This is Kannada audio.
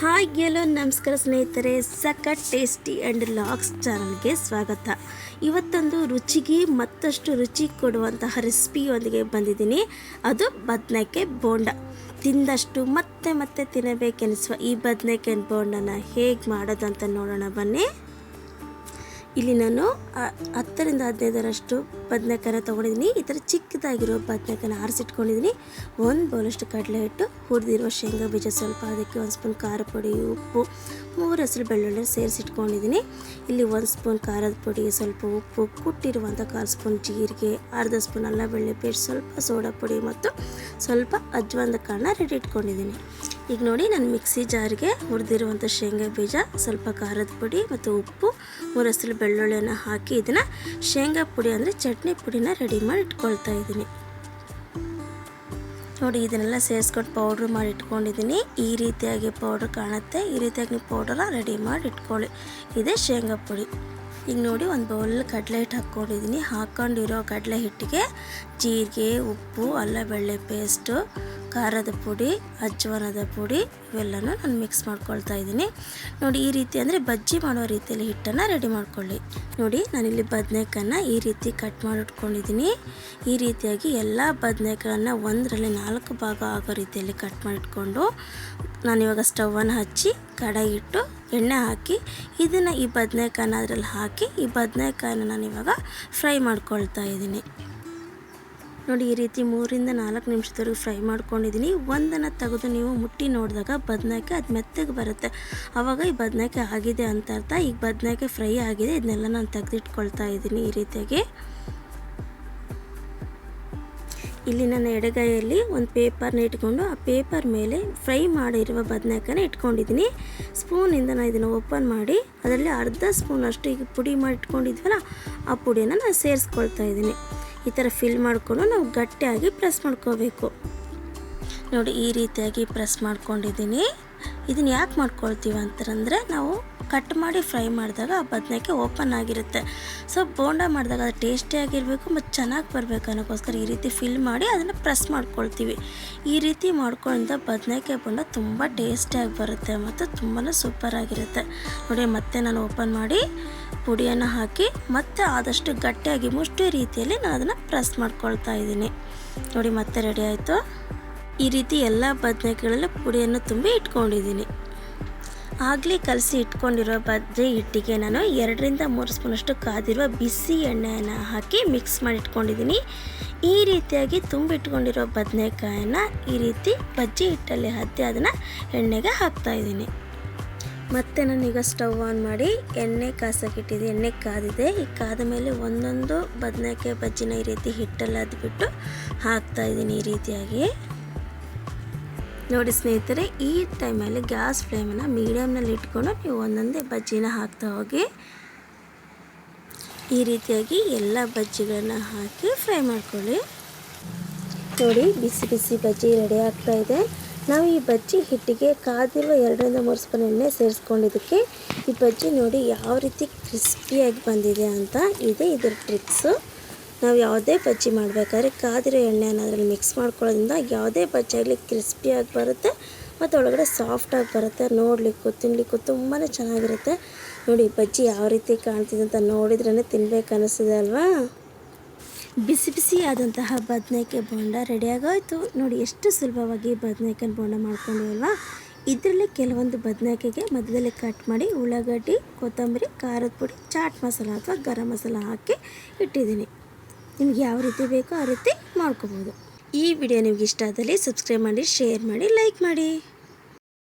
ಹಾಯ್ ಎಲ್ಲೋ ನಮಸ್ಕಾರ ಸ್ನೇಹಿತರೆ, ಸಖತ್ ಟೇಸ್ಟಿ ಆ್ಯಂಡ್ ಲಾಕ್ಸ್ ಚಾನಲ್ಗೆ ಸ್ವಾಗತ. ಇವತ್ತೊಂದು ರುಚಿಗೆ ಮತ್ತಷ್ಟು ರುಚಿ ಕೊಡುವಂತಹ ರೆಸಿಪಿಯೊಂದಿಗೆ ಬಂದಿದ್ದೀನಿ. ಅದು ಬದನೆಕಾಯಿ ಬೋಂಡ. ತಿಂದಷ್ಟು ಮತ್ತೆ ಮತ್ತೆ ತಿನ್ನಬೇಕೆನಿಸುವ ಈ ಬದನೆಕಾಯಿ ಬೋಂಡನ ಹೇಗೆ ಮಾಡೋದಂತ ನೋಡೋಣ ಬನ್ನಿ. ಇಲ್ಲಿ ನಾನು ಹತ್ತರಿಂದ ಹದಿನೈದರಷ್ಟು ಬದನೆಕಾಯನ್ನ ತೊಗೊಂಡಿದ್ದೀನಿ. ಈ ಥರ ಚಿಕ್ಕದಾಗಿರೋ ಬದನೆಕಾಯನ್ನ ಆರಿಸಿಟ್ಕೊಂಡಿದ್ದೀನಿ. ಒಂದು ಬೌಲಷ್ಟು ಕಡಲೆ ಹಿಟ್ಟು, ಹುರಿದಿರುವ ಶೇಂಗಾ ಬೀಜ ಸ್ವಲ್ಪ ಅದಕ್ಕೆ ಒಂದು ಸ್ಪೂನ್ ಖಾರ ಪುಡಿ, ಉಪ್ಪು, ಮೂರು ಹೆಸರು ಬೆಳ್ಳುಳ್ಳಿ ಸೇರಿಸಿಟ್ಕೊಂಡಿದ್ದೀನಿ. ಇಲ್ಲಿ ಒಂದು ಸ್ಪೂನ್ ಖಾರದ ಪುಡಿ, ಸ್ವಲ್ಪ ಉಪ್ಪು, ಕುಟ್ಟಿರುವಂಥ ಕಾಲು ಸ್ಪೂನ್ ಜೀರಿಗೆ, ಅರ್ಧ ಸ್ಪೂನ್ ಅಲ್ಲ ಬೆಳ್ಳಿ ಪೇಸ್ಟ್, ಸ್ವಲ್ಪ ಸೋಡಾ ಪುಡಿ ಮತ್ತು ಸ್ವಲ್ಪ ಅಜ್ವಾನದ ಕಾರಣ ರೆಡಿ ಇಟ್ಕೊಂಡಿದ್ದೀನಿ. ಈಗ ನೋಡಿ ನಾನು ಮಿಕ್ಸಿ ಜಾರಿಗೆ ಹುರಿದಿರುವಂಥ ಶೇಂಗಾ ಬೀಜ, ಸ್ವಲ್ಪ ಖಾರದ ಪುಡಿ ಮತ್ತು ಉಪ್ಪು, ಮೂರು ಹಸಿರು ಬೆಳ್ಳುಳ್ಳಿಯನ್ನು ಹಾಕಿ ಇದನ್ನು ಶೇಂಗಾ ಪುಡಿ ಅಂದರೆ ಚಟ್ನಿ ಪುಡಿನ ರೆಡಿ ಮಾಡಿ ಇಟ್ಕೊಳ್ತಾ ಇದ್ದೀನಿ. ನೋಡಿ ಇದನ್ನೆಲ್ಲ ಸೇರಿಸ್ಕೊಂಡು ಪೌಡ್ರ್ ಮಾಡಿ ಇಟ್ಕೊಂಡಿದ್ದೀನಿ. ಈ ರೀತಿಯಾಗಿ ಪೌಡ್ರ್ ಕಾಣುತ್ತೆ. ಈ ರೀತಿಯಾಗಿ ನೀವು ಪೌಡರ ರೆಡಿ ಮಾಡಿ ಇಟ್ಕೊಳ್ಳಿ. ಇದೇ ಶೇಂಗಾ ಪುಡಿ. ಈಗ ನೋಡಿ ಒಂದು ಬೌಲ್ ಕಡಲೆ ಹಿಟ್ಟು ಹಾಕ್ಕೊಂಡಿದ್ದೀನಿ. ಹಾಕ್ಕೊಂಡಿರೋ ಕಡಲೆ ಹಿಟ್ಟಿಗೆ ಜೀರಿಗೆ, ಉಪ್ಪು, ಅಲ್ಲ ಬೆಳ್ಳೆ ಪೇಸ್ಟು ಖಾರದ ಪುಡಿ, ಅಜ್ವಾನದ ಪುಡಿ ಇವೆಲ್ಲನೂ ನಾನು ಮಿಕ್ಸ್ ಮಾಡ್ಕೊಳ್ತಾ ಇದ್ದೀನಿ. ನೋಡಿ ಈ ರೀತಿ ಅಂದರೆ ಬಜ್ಜಿ ಮಾಡೋ ರೀತಿಯಲ್ಲಿ ಹಿಟ್ಟನ್ನು ರೆಡಿ ಮಾಡ್ಕೊಳ್ಳಿ. ನೋಡಿ ನಾನಿಲ್ಲಿ ಬದನೆಕಾಯನ್ನು ಈ ರೀತಿ ಕಟ್ ಮಾಡಿಟ್ಕೊಂಡಿದ್ದೀನಿ. ಈ ರೀತಿಯಾಗಿ ಎಲ್ಲ ಬದನೆಕಾಯನ್ನು ಒಂದರಲ್ಲಿ ನಾಲ್ಕು ಭಾಗ ಆಗೋ ರೀತಿಯಲ್ಲಿ ಕಟ್ ಮಾಡಿಟ್ಕೊಂಡು ನಾನಿವಾಗ ಸ್ಟವನ್ನು ಹಚ್ಚಿ ಕಡಾಯಿ ಇಟ್ಟು ಎಣ್ಣೆ ಹಾಕಿ ಇದನ್ನು ಈ ಬದನೆಕಾಯನ್ನ ಅದರಲ್ಲಿ ಹಾಕಿ ಈ ಬದನೆಕಾಯನ್ನ ನಾನಿವಾಗ ಫ್ರೈ ಮಾಡ್ಕೊಳ್ತಾ ಇದ್ದೀನಿ. ನೋಡಿ, ಈ ರೀತಿ ಮೂರಿಂದ ನಾಲ್ಕು ನಿಮಿಷದವರೆಗೂ ಫ್ರೈ ಮಾಡ್ಕೊಂಡಿದ್ದೀನಿ. ಒಂದನ್ನು ತೆಗೆದು ನೀವು ಮುಟ್ಟಿ ನೋಡಿದಾಗ ಬದನೆಕಾಯಿ ಅದು ಮೆತ್ತಗೆ ಬರುತ್ತೆ. ಆವಾಗ ಈ ಬದನೆಕಾಯಿ ಆಗಿದೆ ಅಂತ ಅರ್ಥ. ಈಗ ಬದನೆಕಾಯಿ ಫ್ರೈ ಆಗಿದೆ. ಇದನ್ನೆಲ್ಲ ನಾನು ತೆಗೆದಿಟ್ಕೊಳ್ತಾ ಇದ್ದೀನಿ ಈ ರೀತಿಯಾಗಿ. ಇಲ್ಲಿ ನನ್ನ ಎಡಗೈಯಲ್ಲಿ ಒಂದು ಪೇಪರ್ನ ಇಟ್ಕೊಂಡು ಆ ಪೇಪರ್ ಮೇಲೆ ಫ್ರೈ ಮಾಡಿರುವ ಬದನೆಕಾಯನ್ನ ಇಟ್ಕೊಂಡಿದ್ದೀನಿ. ಸ್ಪೂನಿಂದ ನಾನು ಇದನ್ನು ಓಪನ್ ಮಾಡಿ, ಅದರಲ್ಲಿ ಅರ್ಧ ಸ್ಪೂನ್ ಅಷ್ಟು ಈಗ ಪುಡಿ ಮಾಡಿ ಇಟ್ಕೊಂಡಿದ್ವಲ್ಲ ಆ ಪುಡಿಯನ್ನು ನಾನು ಸೇರಿಸ್ಕೊಳ್ತಾ ಇದ್ದೀನಿ. ಈ ಥರ ಫಿಲ್ ಮಾಡಿಕೊಂಡು ನಾವು ಗಟ್ಟಿಯಾಗಿ ಪ್ರೆಸ್ ಮಾಡ್ಕೋಬೇಕು. ನೋಡಿ ಈ ರೀತಿಯಾಗಿ ಪ್ರೆಸ್ ಮಾಡ್ಕೊಂಡಿದ್ದೀನಿ. ಇದನ್ನು ಯಾಕೆ ಮಾಡ್ಕೊಳ್ತೀವಿ ಅಂತಂದರೆ ನಾವು ಕಟ್ ಮಾಡಿ ಫ್ರೈ ಮಾಡಿದಾಗ ಆ ಬದನೆಕಾಯಿ ಓಪನ್ ಆಗಿರುತ್ತೆ. ಸೊ ಬೋಂಡ ಮಾಡಿದಾಗ ಅದು ಟೇಸ್ಟಿಯಾಗಿರಬೇಕು ಮತ್ತು ಚೆನ್ನಾಗಿ ಬರಬೇಕು ಅನ್ನೋಕ್ಕೋಸ್ಕರ ಈ ರೀತಿ ಫಿಲ್ ಮಾಡಿ ಅದನ್ನು ಪ್ರೆಸ್ ಮಾಡ್ಕೊಳ್ತೀವಿ. ಈ ರೀತಿ ಮಾಡ್ಕೊಳ್ಳೋದ್ರಿಂದ ಬದನೆಕಾಯಿ ಬೋಂಡ ತುಂಬ ಟೇಸ್ಟಿಯಾಗಿ ಬರುತ್ತೆ ಮತ್ತು ತುಂಬಾ ಸೂಪರಾಗಿರುತ್ತೆ ನೋಡಿ, ಮತ್ತೆ ನಾನು ಓಪನ್ ಮಾಡಿ ಪುಡಿಯನ್ನು ಹಾಕಿ ಮತ್ತೆ ಆದಷ್ಟು ಗಟ್ಟಿಯಾಗಿ ಮುಷ್ಟಿ ರೀತಿಯಲ್ಲಿ ನಾನು ಅದನ್ನು ಪ್ರೆಸ್ ಮಾಡ್ಕೊಳ್ತಾ ಇದ್ದೀನಿ. ನೋಡಿ, ಮತ್ತೆ ರೆಡಿ ಆಯಿತು. ಈ ರೀತಿ ಎಲ್ಲ ಬದನೆಕಾಯಿಗಳಲ್ಲಿ ಪುಡಿಯನ್ನು ತುಂಬಿ ಇಟ್ಕೊಂಡಿದ್ದೀನಿ. ಆಗಲೇ ಕಲಸಿ ಇಟ್ಕೊಂಡಿರೋ ಬದನೆ ಹಿಟ್ಟಿಗೆ ನಾನು ಎರಡರಿಂದ ಮೂರು ಸ್ಪೂನಷ್ಟು ಕಾದಿರುವ ಬಿಸಿ ಎಣ್ಣೆಯನ್ನು ಹಾಕಿ ಮಿಕ್ಸ್ ಮಾಡಿ ಇಟ್ಕೊಂಡಿದ್ದೀನಿ. ಈ ರೀತಿಯಾಗಿ ತುಂಬಿಟ್ಕೊಂಡಿರೋ ಬದನೆಕಾಯನ್ನು ಈ ರೀತಿ ಬಜ್ಜಿ ಹಿಟ್ಟಲ್ಲಿ ಹತ್ತಿ ಅದನ್ನು ಎಣ್ಣೆಗೆ ಹಾಕ್ತಾಯಿದ್ದೀನಿ ಮತ್ತೆ ನಾನೀಗ ಸ್ಟವ್ ಆನ್ ಮಾಡಿ ಎಣ್ಣೆ ಕಾಸಕ್ಕಿಟ್ಟಿದ್ದೆ ಎಣ್ಣೆ ಕಾದಿದೆ. ಈ ಕಾದ ಮೇಲೆ ಒಂದೊಂದು ಬದನೆಕಾಯಿ ಬಜ್ಜಿನ ಈ ರೀತಿ ಹಿಟ್ಟಲ್ಲಿ ಅದ್ಬಿಟ್ಟು ಹಾಕ್ತಾಯಿದ್ದೀನಿ ಈ ರೀತಿಯಾಗಿ. ನೋಡಿ ಸ್ನೇಹಿತರೆ, ಈ ಟೈಮಲ್ಲಿ ಗ್ಯಾಸ್ ಫ್ಲೇಮನ್ನು ಮೀಡಿಯಮ್ನಲ್ಲಿ ಇಟ್ಕೊಂಡು ನೀವು ಒಂದೊಂದೇ ಬಜ್ಜಿನ ಹಾಕ್ತಾ ಹೋಗಿ, ಈ ರೀತಿಯಾಗಿ ಎಲ್ಲ ಬಜ್ಜಿಗಳನ್ನ ಹಾಕಿ ಫ್ರೈ ಮಾಡ್ಕೊಳ್ಳಿ. ನೋಡಿ, ಬಿಸಿ ಬಿಸಿ ಬಜ್ಜಿ ರೆಡಿ ಆಗ್ತಾ ಇದೆ. ನಾವು ಈ ಬಜ್ಜಿ ಹಿಟ್ಟಿಗೆ ಕಾದಿರುವ ಎರಡರಿಂದ ಮೂರು ಸ್ಪೂನ್ ಎಣ್ಣೆ ಸೇರಿಸ್ಕೊಂಡಿದ್ದಕ್ಕೆ ಈ ಬಜ್ಜಿ ನೋಡಿ ಯಾವ ರೀತಿ ಕ್ರಿಸ್ಪಿಯಾಗಿ ಬಂದಿದೆ ಅಂತ ಇದೆ ಇದರ ಟ್ರಿಕ್ಸು ನಾವು ಯಾವುದೇ ಬಜ್ಜಿ ಮಾಡಬೇಕಾದ್ರೆ ಕಾದಿರೋ ಎಣ್ಣೆನ ಅದರಲ್ಲಿ ಮಿಕ್ಸ್ ಮಾಡ್ಕೊಳ್ಳೋದ್ರಿಂದ ಯಾವುದೇ ಬಜ್ಜಿ ಆಗಲಿ ಕ್ರಿಸ್ಪಿಯಾಗಿ ಬರುತ್ತೆ ಮತ್ತು ಒಳಗಡೆ ಸಾಫ್ಟಾಗಿ ಬರುತ್ತೆ. ನೋಡಲಿಕ್ಕೂ ತಿನ್ನಲಿಕ್ಕೂ ತುಂಬಾ ಚೆನ್ನಾಗಿರುತ್ತೆ. ನೋಡಿ, ಬಜ್ಜಿ ಯಾವ ರೀತಿ ಕಾಣ್ತಿದೆ ಅಂತ ನೋಡಿದ್ರೇ ತಿನ್ಬೇಕು ಅನ್ನಿಸ್ತಿದೆ ಅಲ್ವಾ? ಬಿಸಿ ಬಿಸಿ ಆದಂತಹ ಬದನೆಕಾಯಿ ಬೋಂಡ ರೆಡಿಯಾಗೋಯ್ತು ನೋಡಿ, ಎಷ್ಟು ಸುಲಭವಾಗಿ ಬದನೆಕಾಯಿ ಬೋಂಡ ಮಾಡ್ಕೊಂಡಿವಲ್ವಾ ಇದರಲ್ಲಿ ಕೆಲವೊಂದು ಬದನೆಕಾಯಿಗೆ ಮಧ್ಯದಲ್ಲಿ ಕಟ್ ಮಾಡಿ ಉಳ್ಳಾಗಡ್ಡಿ, ಕೊತ್ತಂಬರಿ, ಖಾರದ ಪುಡಿ, ಚಾಟ್ ಮಸಾಲ ಅಥವಾ ಗರಂ ಮಸಾಲ ಹಾಕಿ ಇಟ್ಟಿದ್ದೀನಿ. ನಿಮ್ಗೆ ಯಾವ ರೀತಿ ಬೇಕೋ ಆ ರೀತಿ ಮಾಡ್ಕೋಬೋದು. ಈ ವಿಡಿಯೋ ನಿಮ್ಗೆ ಇಷ್ಟ ಆದಲ್ಲಿ ಸಬ್ಸ್ಕ್ರೈಬ್ ಮಾಡಿ ಶೇರ್ ಮಾಡಿ ಲೈಕ್ ಮಾಡಿ.